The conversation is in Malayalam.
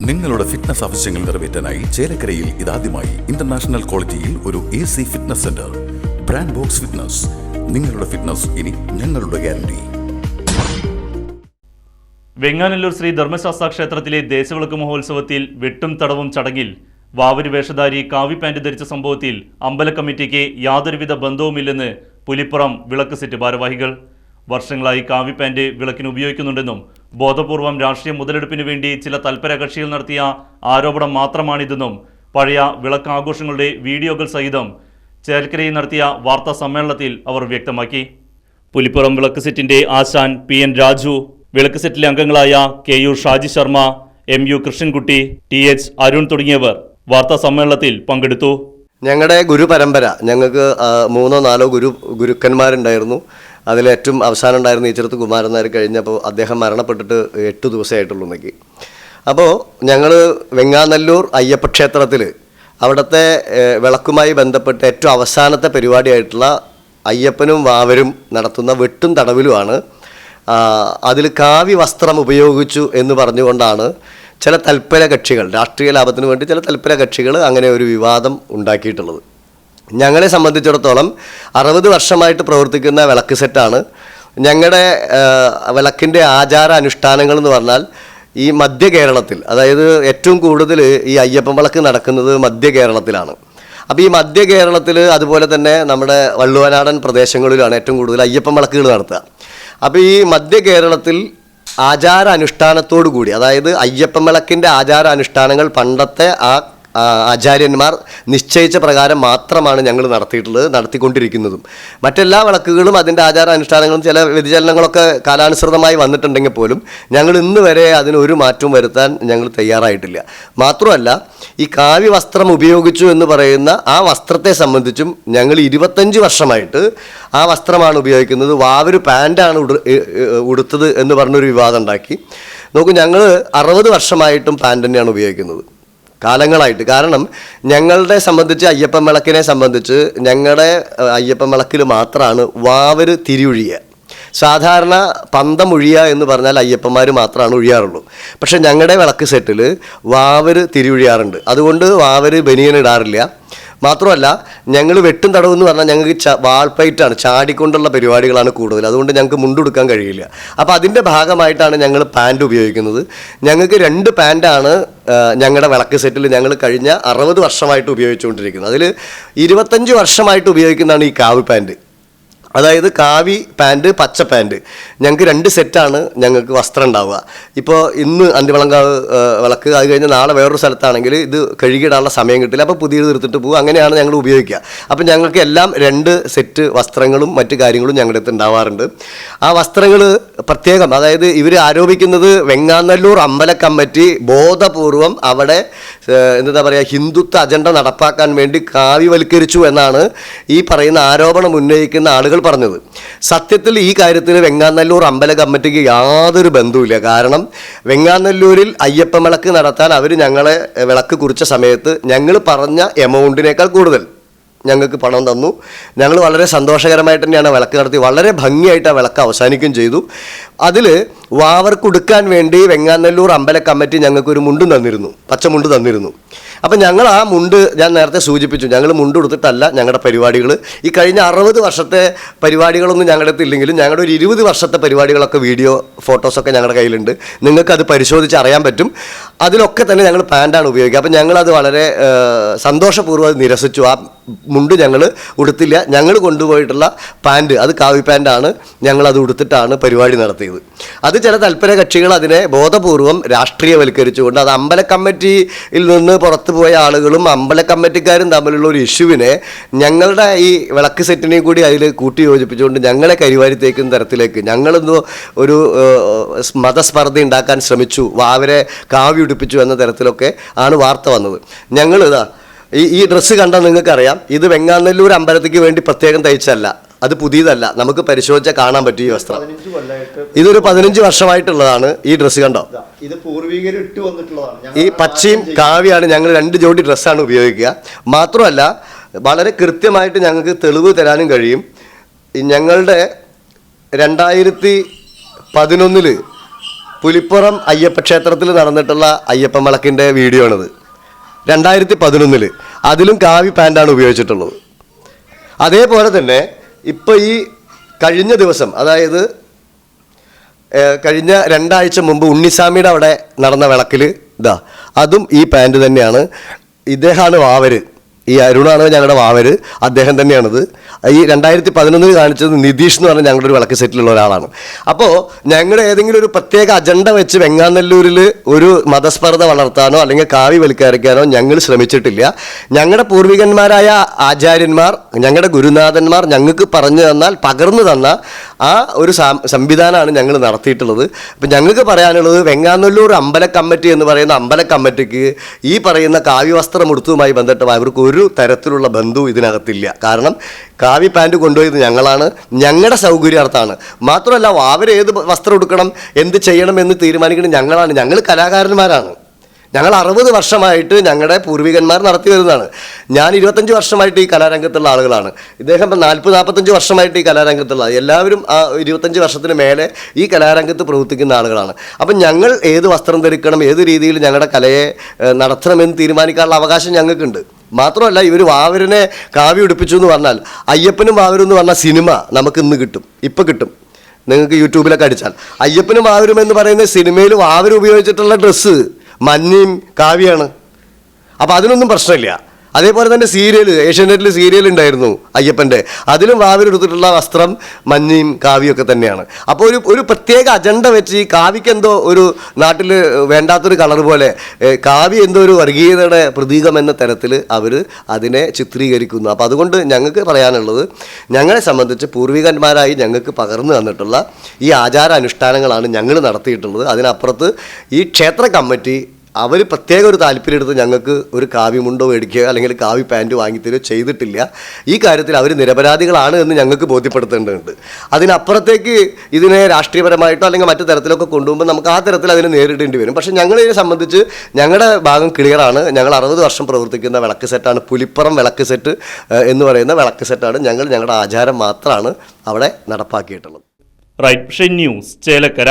നിങ്ങളുടെ ഫിറ്റ്നസ് ആവശ്യങ്ങൾ നിറവേറ്റാനായി ചേലക്കരയിൽ ഇതാദ്യമായി ഇന്റർനാഷണൽ ക്വാളിറ്റിയിൽ ഒരു A C fitness centre brand box fitness നിങ്ങളുടെ ഫിറ്റ്നസ് ഇനി ഞങ്ങളുടെ ഗ്യാരണ്ടി വെങ്ങാനല്ലൂർ ശ്രീ ധർമ്മശാസ്ത്ര ക്ഷേത്രത്തിലെ ദേശവിളക്ക് മഹോത്സവത്തിൽ വെട്ടും തടവും ചടങ്ങിൽ വാവരി വേഷധാരി കാവി പാന്റ് ധരിച്ച സംഭവത്തിൽ അമ്പല കമ്മിറ്റിക്ക് യാതൊരുവിധ ബന്ധവുമില്ലെന്ന് പുലിപ്പുറം വിളക്ക് സെറ്റ് ഭാരവാഹികൾ. വർഷങ്ങളായി കാവി പാന്റ് വിളക്കിന് ഉപയോഗിക്കുന്നുണ്ടെന്നും ബോധപൂർവം രാഷ്ട്രീയ മുതലെടുപ്പിനു വേണ്ടി ചില തൽപര കക്ഷികൾ നടത്തിയ ആരോപണം മാത്രമാണിതെന്നും പഴയ വിളക്ക് ആഘോഷങ്ങളുടെ വീഡിയോകൾ സഹിതം ചേർക്കരയിൽ നടത്തിയ വാർത്താ സമ്മേളനത്തിൽ അവർ വ്യക്തമാക്കി. പുലിപ്പുറം വിളക്ക് സെറ്റിന്റെ ആശാൻ പി എൻ രാജു വിളക്ക് സെറ്റിലെ അംഗങ്ങളായ K U Shaji Sharma M U Krishnankutty T H Arun തുടങ്ങിയവർ വാർത്താ സമ്മേളനത്തിൽ പങ്കെടുത്തു. ഞങ്ങളുടെ ഗുരു പരമ്പര ഞങ്ങൾക്ക് മൂന്നോ നാലോ ഗുരു ഗുരുക്കന്മാരുണ്ടായിരുന്നു. അതിൽ ഏറ്റവും അവസാനം ഉണ്ടായിരുന്ന ചെറുത്ത് കുമാരൻ നായർ കഴിഞ്ഞപ്പോൾ അദ്ദേഹം മരണപ്പെട്ടിട്ട് എട്ട് ദിവസമായിട്ടുള്ളൂ എന്നൊക്കെ അപ്പോൾ ഞങ്ങൾ വെങ്ങാനല്ലൂർ അയ്യപ്പ ക്ഷേത്രത്തിൽ അവിടുത്തെ വിളക്കുമായി ബന്ധപ്പെട്ട് ഏറ്റവും അവസാനത്തെ പരിപാടിയായിട്ടുള്ള അയ്യപ്പനും വാവരും നടത്തുന്ന വെട്ടും തടവിലുമാണ്. അതിൽ കാവ്യ വസ്ത്രം ഉപയോഗിച്ചു എന്ന് പറഞ്ഞുകൊണ്ടാണ് ചില തൽപര കക്ഷികൾ രാഷ്ട്രീയ ലാഭത്തിന് വേണ്ടി ചില തൽപര കക്ഷികൾ അങ്ങനെ ഒരു വിവാദം ഉണ്ടാക്കിയിട്ടുള്ളത്. ഞങ്ങളെ സംബന്ധിച്ചിടത്തോളം അറുപത് വർഷമായിട്ട് പ്രവർത്തിക്കുന്ന വിളക്ക് സെറ്റാണ്. ഞങ്ങളുടെ വിളക്കിന്റെ ആചാര അനുഷ്ഠാനങ്ങൾ എന്ന് പറഞ്ഞാൽ ഈ മധ്യ കേരളത്തിൽ അതായത് ഏറ്റവും കൂടുതൽ ഈ അയ്യപ്പൻ വിളക്ക് നടക്കുന്നത് മധ്യ കേരളത്തിലാണ്. അപ്പോൾ ഈ മധ്യ കേരളത്തിൽ അതുപോലെ തന്നെ നമ്മുടെ വള്ളുവനാടൻ പ്രദേശങ്ങളിലാണ് ഏറ്റവും കൂടുതൽ അയ്യപ്പൻ വിളക്കുകൾ നടത്തുക. അപ്പോൾ ഈ മധ്യ കേരളത്തിൽ ആചാര അനുഷ്ഠാനത്തോടു കൂടി അതായത് അയ്യപ്പൻ വിളക്കിന്റെ ആചാര അനുഷ്ഠാനങ്ങൾ പണ്ടത്തെ ആ ആ, ആചാര്യന്മാർ നിശ്ചയിച്ച പ്രകാരം മാത്രമാണ് ഞങ്ങൾ നടത്തിയിട്ടുള്ളത് നടത്തിക്കൊണ്ടിരിക്കുന്നതും. മറ്റെല്ലാ വിളക്കുകളും അതിന്റെ ആചാര അനുഷ്ഠാനങ്ങളും ചില വ്യതിചലനങ്ങളൊക്കെ കാലാനുസൃതമായി വന്നിട്ടുണ്ടെങ്കിൽ പോലും ഞങ്ങൾ ഇന്ന് വരെ അതിന് ഒരു മാറ്റവും വരുത്താൻ ഞങ്ങൾ തയ്യാറായിട്ടില്ല. മാത്രമല്ല ഈ കാവ്യ വസ്ത്രം ഉപയോഗിച്ചു എന്ന് പറയുന്ന ആ വസ്ത്രത്തെ സംബന്ധിച്ചും ഞങ്ങൾ ഇരുപത്തഞ്ച് വർഷമായിട്ട് ആ വസ്ത്രമാണ് ഉപയോഗിക്കുന്നത്. വാവൊരു പാന്റാണ് ഉടു ഉടുത്തത് എന്ന് പറഞ്ഞൊരു വിവാദം ഉണ്ടാക്കി. നോക്കൂ ഞങ്ങൾ അറുപത് വർഷമായിട്ടും പാന്റ് തന്നെയാണ് ഉപയോഗിക്കുന്നത്. കാലങ്ങളായിട്ട്. കാരണം ഞങ്ങളുടെ സംബന്ധിച്ച് അയ്യപ്പൻ വിളക്കിനെ സംബന്ധിച്ച് ഞങ്ങളുടെ അയ്യപ്പൻ വിളക്കിൽ മാത്രമാണ് വാവര് തിരിയൊഴിയുക. സാധാരണ പന്തം ഒഴിയുക എന്ന് പറഞ്ഞാൽ അയ്യപ്പന്മാർ മാത്രമാണ് ഒഴിയാറുള്ളൂ. പക്ഷേ ഞങ്ങളുടെ വിളക്ക് സെറ്റിൽ വാവര് തിരിയൊഴിയാറുണ്ട്. അതുകൊണ്ട് വാവര് ബനിയൻ ഇടാറില്ല. മാത്രമല്ല ഞങ്ങൾ വെട്ടും തടവെന്ന് എന്ന് പറഞ്ഞാൽ ഞങ്ങൾക്ക് ച വാൾപ്പയറ്റാണ് ചാടിക്കൊണ്ടുള്ള പരിപാടികളാണ് കൂടുതൽ. അതുകൊണ്ട് ഞങ്ങൾക്ക് മുണ്ടെടുക്കാൻ കഴിയില്ല. അപ്പോൾ അതിന്റെ ഭാഗമായിട്ടാണ് ഞങ്ങൾ പാന്റ് ഉപയോഗിക്കുന്നത്. ഞങ്ങൾക്ക് രണ്ട് പാന്റാണ് ഞങ്ങളുടെ വിളക്ക് സെറ്റിൽ ഞങ്ങൾ കഴിഞ്ഞ അറുപത് വർഷമായിട്ട് ഉപയോഗിച്ചുകൊണ്ടിരിക്കുന്നത്. അതിൽ ഇരുപത്തഞ്ച് വർഷമായിട്ട് ഉപയോഗിക്കുന്നതാണ് ഈ കാവ് പാന്റ് അതായത് കാവി പാന്റ് പച്ച പാന്റ് ഞങ്ങൾക്ക് രണ്ട് സെറ്റാണ് ഞങ്ങൾക്ക് വസ്ത്രം ഉണ്ടാവുക. ഇപ്പോൾ ഇന്ന് അന്തിവളങ്കാവ് വിളക്ക് അത് കഴിഞ്ഞ് നാളെ വേറൊരു സ്ഥലത്താണെങ്കിൽ ഇത് കഴുകിയിടാനുള്ള സമയം കിട്ടില്ല. അപ്പോൾ പുതിയത് തീർത്തിട്ട് പോകും അങ്ങനെയാണ് ഞങ്ങൾ ഉപയോഗിക്കുക. അപ്പോൾ ഞങ്ങൾക്ക് എല്ലാം രണ്ട് സെറ്റ് വസ്ത്രങ്ങളും മറ്റു കാര്യങ്ങളും ഞങ്ങളുടെ അടുത്ത് ഉണ്ടാവാറുണ്ട്. ആ വസ്ത്രങ്ങൾ പ്രത്യേകം അതായത് ഇവർ ആരോപിക്കുന്നത് വെങ്ങാനല്ലൂർ അമ്പല കമ്മിറ്റി ബോധപൂർവം അവിടെ എന്താ പറയുക ഹിന്ദുത്വ അജണ്ട നടപ്പാക്കാൻ വേണ്ടി കാവ്യവൽക്കരിച്ചു എന്നാണ് ഈ പറയുന്ന ആരോപണം ഉന്നയിക്കുന്ന ആളുകൾ പറഞ്ഞത്. സത്യത്തിൽ ഈ കാര്യത്തിൽ വെങ്ങാനല്ലൂർ അമ്പല കമ്മിറ്റിക്ക് യാതൊരു ബന്ധവുമില്ല. കാരണം വെങ്ങാനല്ലൂരിൽ അയ്യപ്പ വിളക്ക് നടത്താൻ അവർ ഞങ്ങളെ വിളക്ക് കുറിച്ച സമയത്ത് ഞങ്ങൾ പറഞ്ഞ എമൗണ്ടിനേക്കാൾ കൂടുതൽ ഞങ്ങൾക്ക് പണം തന്നു. ഞങ്ങൾ വളരെ സന്തോഷകരമായിട്ട് തന്നെയാണ് വിളക്ക് നടത്തി. വളരെ ഭംഗിയായിട്ട് ആ വിളക്ക് അവസാനിക്കുകയും ചെയ്തു. അതിൽ വാവർക്ക് കൊടുക്കാൻ വേണ്ടി വെങ്ങാനല്ലൂർ അമ്പല കമ്മിറ്റി ഞങ്ങൾക്ക് ഒരു മുണ്ടും തന്നിരുന്നു. പച്ചമുണ്ട് തന്നിരുന്നു. അപ്പം ഞങ്ങൾ ആ മുണ്ട് ഞാൻ നേരത്തെ സൂചിപ്പിച്ചു. ഞങ്ങൾ മുണ്ട് കൊടുത്തിട്ടല്ല ഞങ്ങളുടെ പരിപാടികൾ. ഈ കഴിഞ്ഞ അറുപത് വർഷത്തെ പരിപാടികളൊന്നും ഞങ്ങളുടെ അടുത്ത് ഇല്ലെങ്കിലും ഞങ്ങളുടെ ഒരു ഇരുപത് വർഷത്തെ പരിപാടികളൊക്കെ വീഡിയോ ഫോട്ടോസൊക്കെ ഞങ്ങളുടെ കയ്യിലുണ്ട്. നിങ്ങൾക്ക് അത് പരിശോധിച്ച് അറിയാൻ പറ്റും. അതിലൊക്കെ തന്നെ ഞങ്ങൾ പാന്റാണ് ഉപയോഗിക്കുക. അപ്പം ഞങ്ങളത് വളരെ സന്തോഷപൂർവം നിരസിച്ചു. ആ മുണ്ട് ഞങ്ങൾ ഉടുത്തില്ല. ഞങ്ങൾ കൊണ്ടുപോയിട്ടുള്ള പാന്റ് അത് കാവി പാന്റാണ് ഞങ്ങളത് ഉടുത്തിട്ടാണ് പരിപാടി നടത്തിയത്. അത് ചില തൽപര കക്ഷികൾ അതിനെ ബോധപൂർവം രാഷ്ട്രീയവൽക്കരിച്ചുകൊണ്ട് അത് അമ്പല കമ്മിറ്റിയിൽ നിന്ന് പുറത്തു പോയ ആളുകളും അമ്പല കമ്മിറ്റിക്കാരും തമ്മിലുള്ള ഒരു ഇഷ്യൂവിനെ ഞങ്ങളുടെ ഈ വിളക്ക് സെറ്റിനെയും കൂടി അതിൽ കൂട്ടി യോജിപ്പിച്ചുകൊണ്ട് ഞങ്ങളെ കരിവാരി തേക്കുന്ന തരത്തിലേക്ക് ഞങ്ങളെന്തോ ഒരു മതസ്പർദ്ധ ഉണ്ടാക്കാൻ ശ്രമിച്ചു അവരെ കാവ്യ ഉടുപ്പിച്ചു എന്ന തരത്തിലൊക്കെ ആണ് വാർത്ത വന്നത്. ഞങ്ങളിതാ ഈ ഈ ഡ്രസ്സ് കണ്ടാൽ നിങ്ങൾക്കറിയാം ഇത് വെങ്ങാനല്ലൂർ അമ്പലത്തിക്ക് വേണ്ടി പ്രത്യേകം തയ്ച്ചല്ല അത് പുതിയതല്ല. നമുക്ക് പരിശോധിച്ചാൽ കാണാൻ പറ്റും ഈ വസ്ത്രം. ഇതൊരു പതിനഞ്ച് വർഷമായിട്ടുള്ളതാണ് ഈ ഡ്രസ്സ് കണ്ടോ? ഇതാ, പൂർവികർ ഇട്ട് വന്നിട്ടുള്ളതാണ്. ഈ പച്ചയും കാവ്യാണ് ഞങ്ങൾ രണ്ട് ജോഡി ഡ്രസ്സാണ് ഉപയോഗിക്കുക. മാത്രമല്ല വളരെ കൃത്യമായിട്ട് ഞങ്ങൾക്ക് തെളിവ് തരാനും കഴിയും. ഞങ്ങളുടെ രണ്ടായിരത്തി പതിനൊന്നിൽ പുലിപ്പുറം അയ്യപ്പ ക്ഷേത്രത്തിൽ നടന്നിട്ടുള്ള അയ്യപ്പ വിളക്കിന്റെ വീഡിയോ ആണിത്. രണ്ടായിരത്തി പതിനൊന്നിൽ അതിലും കാവി പാന്റാണ് ഉപയോഗിച്ചിട്ടുള്ളത്. അതേപോലെ തന്നെ ഇപ്പോൾ ഈ കഴിഞ്ഞ ദിവസം അതായത് കഴിഞ്ഞ രണ്ടാഴ്ച മുമ്പ് ഉണ്ണിസ്വാമിയുടെ അവിടെ നടന്ന വിളക്കിൽ ഇതാ അതും ഈ പാന്റ് തന്നെയാണ്. ഇദ്ദേഹമാണ് വാവര്. ഈ അരുണാണ് ഞങ്ങളുടെ വാവര്. അദ്ദേഹം തന്നെയാണത്. ഈ രണ്ടായിരത്തി പതിനൊന്നിൽ കാണിച്ചത് നിതീഷ് എന്ന് പറഞ്ഞ ഞങ്ങളുടെ ഒരു വിളക്ക് സെറ്റിലുള്ള ഒരാളാണ്. അപ്പോൾ ഞങ്ങളുടെ ഏതെങ്കിലും ഒരു പ്രത്യേക അജണ്ട വെച്ച് വെങ്ങാനല്ലൂരിൽ ഒരു മതസ്പർദ്ധ വളർത്താനോ അല്ലെങ്കിൽ കാവി വലിക്കരയ്ക്കാനോ ഞങ്ങൾ ശ്രമിച്ചിട്ടില്ല. ഞങ്ങളുടെ പൂർവികന്മാരായ ആചാര്യന്മാർ ഞങ്ങളുടെ ഗുരുനാഥന്മാർ ഞങ്ങൾക്ക് പറഞ്ഞു തന്നാൽ പകർന്നു തന്ന ആ ഒരു സംവിധാനമാണ് ഞങ്ങൾ നടത്തിയിട്ടുള്ളത്. അപ്പം ഞങ്ങൾക്ക് പറയാനുള്ളത് വെങ്ങാനല്ലൂർ അമ്പല കമ്മിറ്റി എന്ന് പറയുന്ന അമ്പല കമ്മിറ്റിക്ക് ഈ പറയുന്ന കാവ്യവസ്ത്രം ഉടുത്തതുമായി ബന്ധപ്പെട്ട് അവർക്ക് ഒരു തരത്തിലുള്ള ബന്ധവും ഇതിനകത്തില്ല. കാരണം കാവി പാന്റ് കൊണ്ടുപോയത് ഞങ്ങളാണ്. ഞങ്ങളുടെ സൗകര്യാർത്ഥമാണ് മാത്രമല്ല അവർ ഏത് വസ്ത്രം എടുക്കണം എന്ത് ചെയ്യണം എന്ന് തീരുമാനിക്കുന്നത് ഞങ്ങളാണ്. ഞങ്ങൾ കലാകാരന്മാരാണ്. ഞങ്ങൾ അറുപത് വർഷമായിട്ട് ഞങ്ങളുടെ പൂർവികന്മാർ നടത്തി വരുന്നതാണ്. ഞാൻ ഇരുപത്തഞ്ച് വർഷമായിട്ട് ഈ കലാരംഗത്തുള്ള ആളുകളാണ്. ഇദ്ദേഹം നാൽപ്പത് നാൽപ്പത്തഞ്ച് വർഷമായിട്ട് ഈ കലാരംഗത്തുള്ള എല്ലാവരും ആ ഇരുപത്തഞ്ച് വർഷത്തിന് മേലെ ഈ കലാരംഗത്ത് പ്രവർത്തിക്കുന്ന ആളുകളാണ്. അപ്പം ഞങ്ങൾ ഏത് വസ്ത്രം ധരിക്കണം ഏത് രീതിയിൽ ഞങ്ങളുടെ കലയെ നടത്തണമെന്ന് തീരുമാനിക്കാനുള്ള അവകാശം ഞങ്ങൾക്കുണ്ട്. മാത്രമല്ല ഇവർ വാവരനെ കാവ്യ ഉടുപ്പിച്ചു എന്ന് പറഞ്ഞാൽ അയ്യപ്പനും വാവരും എന്ന് പറഞ്ഞ സിനിമ നമുക്ക് ഇന്ന് കിട്ടും ഇപ്പം കിട്ടും. നിങ്ങൾക്ക് യൂട്യൂബിലൊക്കെ അടിച്ചാൽ. അയ്യപ്പനും വാവരും എന്ന് പറയുന്ന സിനിമയിൽ വാവരും ഉപയോഗിച്ചിട്ടുള്ള ഡ്രസ്സ് മഞ്ഞയും കാവ്യാണ് അപ്പോൾ അതിനൊന്നും പ്രശ്നമില്ല. അതേപോലെ തന്നെ സീരിയൽ ഏഷ്യാനെറ്റിൽ സീരിയൽ ഉണ്ടായിരുന്നു അയ്യപ്പന്റെ. അതിലും വാവിലെടുത്തിട്ടുള്ള വസ്ത്രം മഞ്ഞയും കാവിയൊക്കെ തന്നെയാണ്. അപ്പോൾ ഒരു ഒരു പ്രത്യേക അജണ്ട വെച്ച് ഈ കാവ്യക്ക് എന്തോ ഒരു നാട്ടിൽ വേണ്ടാത്തൊരു കളർ പോലെ കാവി എന്തോ ഒരു വർഗീയതയുടെ പ്രതീകം എന്ന തരത്തിൽ അവർ അതിനെ ചിത്രീകരിക്കുന്നു. അപ്പോൾ അതുകൊണ്ട് ഞങ്ങൾക്ക് പറയാനുള്ളത് ഞങ്ങളെ സംബന്ധിച്ച് പൂർവികന്മാരായി ഞങ്ങൾക്ക് പകർന്നു തന്നിട്ടുള്ള ഈ ആചാര അനുഷ്ഠാനങ്ങളാണ് ഞങ്ങൾ നടത്തിയിട്ടുള്ളത്. അതിനപ്പുറത്ത് ഈ ക്ഷേത്ര കമ്മിറ്റി അവർ പ്രത്യേക ഒരു താല്പര്യം എടുത്ത് ഞങ്ങൾക്ക് ഒരു കാവ്യമുണ്ടോ മേടിക്കുക അല്ലെങ്കിൽ കാവ്യ പാന്റ് വാങ്ങിത്തരുകയോ ചെയ്തിട്ടില്ല. ഈ കാര്യത്തിൽ അവർ നിരപരാധികളാണ് എന്ന് ഞങ്ങൾക്ക് ബോധ്യപ്പെടുത്തേണ്ടതുണ്ട്. അതിനപ്പുറത്തേക്ക് ഇതിനെ രാഷ്ട്രീയപരമായിട്ടോ അല്ലെങ്കിൽ മറ്റു തരത്തിലൊക്കെ കൊണ്ടുപോകുമ്പോൾ നമുക്ക് ആ തരത്തിൽ അതിനെ നേരിടേണ്ടി വരും. പക്ഷേ ഞങ്ങളെ സംബന്ധിച്ച് ഞങ്ങളുടെ ഭാഗം ക്ലിയറാണ് ഞങ്ങൾ അറുപത് വർഷം പ്രവർത്തിക്കുന്ന വിളക്ക് സെറ്റാണ് പുലിപ്പുറം വിളക്ക് സെറ്റ് എന്ന് പറയുന്ന വിളക്ക് സെറ്റാണ് ഞങ്ങൾ ഞങ്ങളുടെ ആചാരം മാത്രമാണ് അവിടെ നടപ്പാക്കിയിട്ടുള്ളത്. Right news Chelakkara